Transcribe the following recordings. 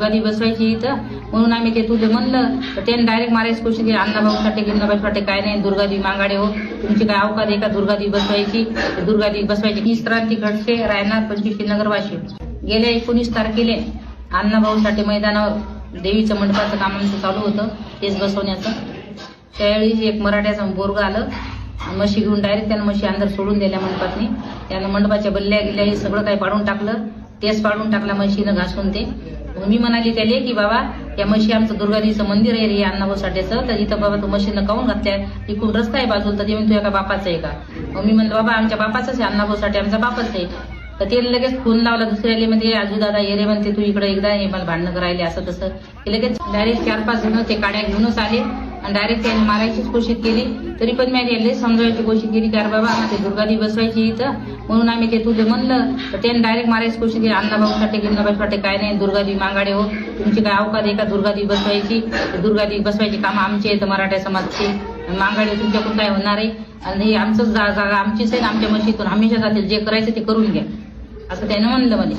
दुर्गादी बसवायची इथं. म्हणून आम्ही ते तुझं म्हणलं तर त्याने डायरेक्ट मारायची कोशिश केली अण्णाभाऊ साठे गिंदाबाई साठे काय नाही दुर्गादी मांगाडे हो. तुमची काय अवकात आहे का दुर्गादी बसवायची? दुर्गादी बसवायची. हीच क्रांती घडते रायनाथ पंचवीस नगर वाशी गेल्या एकोणीस तारखेला अण्णाभाऊ साठे मैदानावर देवीचं मंडपाचं काम आमचं चालू होतं तेच बसवण्याचं. त्यावेळी एक मराठ्याचं बोरग आलं म्हशी घेऊन डायरेक्ट त्यानं म्हशी अंदर सोडून दिल्या मंडपातनी. त्यानं मंडपाच्या बल्ल्या गिल्ल्या हे सगळं काही पाडून टाकलं. तेच पाडून टाकला म्हशीनं घासून ते. मग मी म्हणाली त्याले की बाबा या म्हशी आमचं दुर्गादेवीचं मंदिर आहे रे अण्णाभाऊ साठ्याचं तर इथं बाबा तू म्हशीनं काऊन घातल्या? इकडून रस्ता आहे बाजूला तर ते म्हणतो एका बापाचं आहे का? मग मी म्हणलं बाबा आमच्या बापाचंच आहे अण्णाभाऊ साठे आमचा बापच आहे. तर ते लगेच फोन लावला दुसऱ्याले म्हणजे आजू दादा ये रे म्हणते तू इकडे एकदा हे मला भांडणं करायले असं तसं. ते लगेच डायरेक्ट चार पाच जण ते काड्या घेऊनच आले. डायरेक्ट त्याने मारायचीच कोशिश केली. तरी पण मी त्याला समजायची कोशिश केली की अरे बाबा आम्हाला ते दुर्गादी बसवायची इथं. म्हणून आम्ही ते तुझं म्हणलं. तर त्याने डायरेक्ट मारायची कोशिश केली. अण्णाभाऊ साठे गिंदाबाई फाटे काय नाही. दुर्गादी मांगाडे हो. तुमची काय अवकात आहे का? दुर्गादी बसवायची. दुर्गादी बसवायची कामं आमची आहेत मराठा समाजची. मांगाडे हो, तुमच्याकडून काय होणार आहे? आणि हे आमचंच जागा आमचीच आहे आमच्या मशीतून हमेशा जातील. जे करायचं ते करून घ्या. असं त्यानं म्हणलं म्हणे.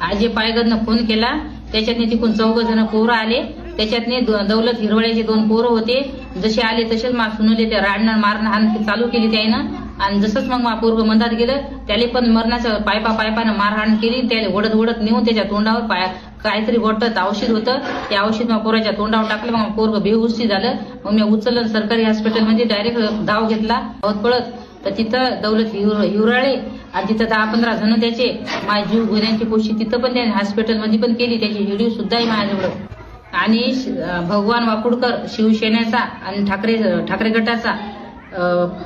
आज जे पायगडनं फोन केला त्याच्यातने तिकून चौघ जण पोरं आले. त्याच्यातने दौलत हिरवळ्याचे दोन पोरं होते. जसे आले तसेच मा सुनले ते राडणं मारणं हाण चालू केली त्यानं आणि जसंच मग मा पोरग मंदात गेलं त्याला पण मरणाचं पायपा पायपानं मारहाण केली. त्याला ओढत ओढत नेऊन त्याच्या तोंडावर पाय काहीतरी वाटत औषध होतं. ते औषध मग पोराच्या तोंडावर टाकलं मग पोरग बेहुशी झालं. मग मी उचललं सरकारी हॉस्पिटलमध्ये म्हणजे डायरेक्ट धाव घेतला धावत पळत. तर तिथं दौलत हिवराळे आणि तिथं दहा पंधरा जण त्याचे. माझ्या जीव गुन्ह्यांची पोशी तिथं पण त्याने हॉस्पिटलमध्ये पण केली. त्याची व्हिडिओ सुद्धा आहे माझ्याजवळ आणि श- भगवान वाकुडकर शिवसेनेचा आणि ठाकरे ठाकरे गटाचा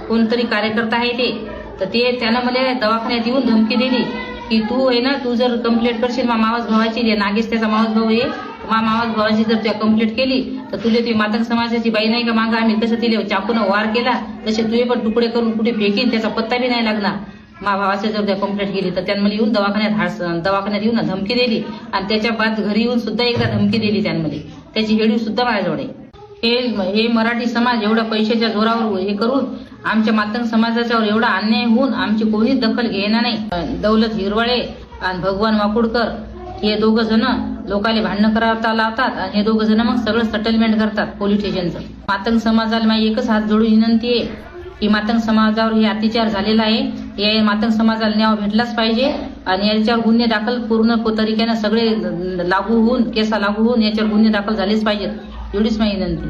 कोणतरी कार्यकर्ता आहे ते तर ते त्यानं मला दवाखान्यात येऊन धमकी दिली की तू आहे ना तू जर कंप्लेंट करशील मा मावस भावाची नागेश त्याचा मावस भाऊ आहे मा मावस भावाची जर त्या कंप्लेंट केली तर तुला ती मातक समाजाची बाई नाही का मागं? आम्ही कसं तिला चाकून वार केला तसे तुझे पण तुकडे करून कुठे फेकीन त्याचा पत्ता बी नाही लागणार. मा भावाचे जर त्या कंप्लेंट केली तर त्यांना येऊन दवाखान्यात हास दवाखान्यात येऊन धमकी दिली. आणि त्याच्या बाद घरी येऊन सुद्धा एकदा धमकी दिली त्यांमध्ये त्याची हेडी सुद्धा माझ्याजवळ आहे. हे हे मराठी समाज एवढ्या पैशाच्या जोरावर हे करून आमच्या मातंग समाजाच्यावर एवढा अन्याय होऊन आमची कोणीच दखल घेणार नाही. दौलत हिरवाळे आणि भगवान वाकुडकर हे दोघ जण लोकाले भांडणं करता लावतात आणि हे दोघ जण मग सगळं सेटलमेंट करतात पोलीस स्टेशनचं मातंग समाजाला माझी एकच हात जोडून विनंती आहे की मातंग समाजावर हे अत्याचार झालेला आहे. या मातंग समाजाला न्याय भेटलाच पाहिजे आणि याच्यावर गुन्हे दाखल पूर्ण तरीक्यानं सगळे लागू होऊन केसा लागू होऊन याच्यावर गुन्हे दाखल झालेच पाहिजेत. एवढीच माझी विनंती.